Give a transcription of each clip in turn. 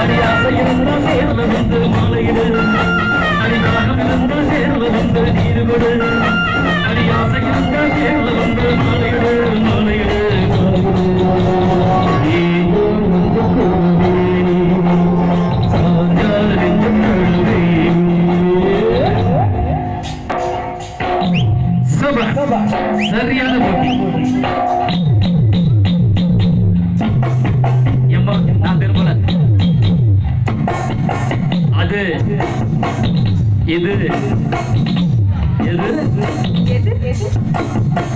அடியாசை இருந்தால் நேர்ல வந்து மாலையிடு அடிதாகம் இருந்தால் நேர்ல வந்து நீர் கொடு அடியாசை இருந்தால் நேர்ல வந்து மாலையிடு மாலையிடு சரியான போட்டி. Yedi. Yedi. Yedi. Yedi. Yedi.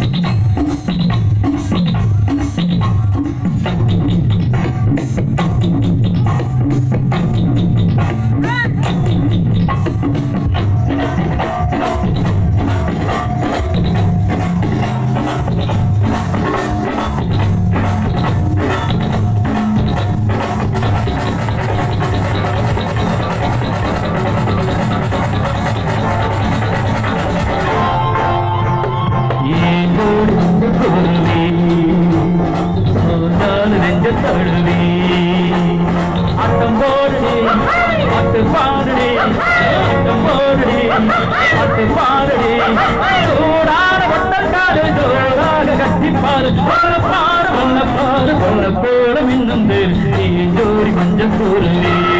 வந்து குருவி சோதால் நெஞ்ச தழுவி ஆட்டம் போடுடி பாட்டு பாடுடி ஆட்டம் போடுடி பாட்டு பாடுடி சூடான ஒட்டக்காடு ஜோராக கட்டிப்பாரு கொல்ல பாரு கொல்ல பாரு கொல்ல போல மின்னும் ஜோடி மஞ்ச குருவி சாதா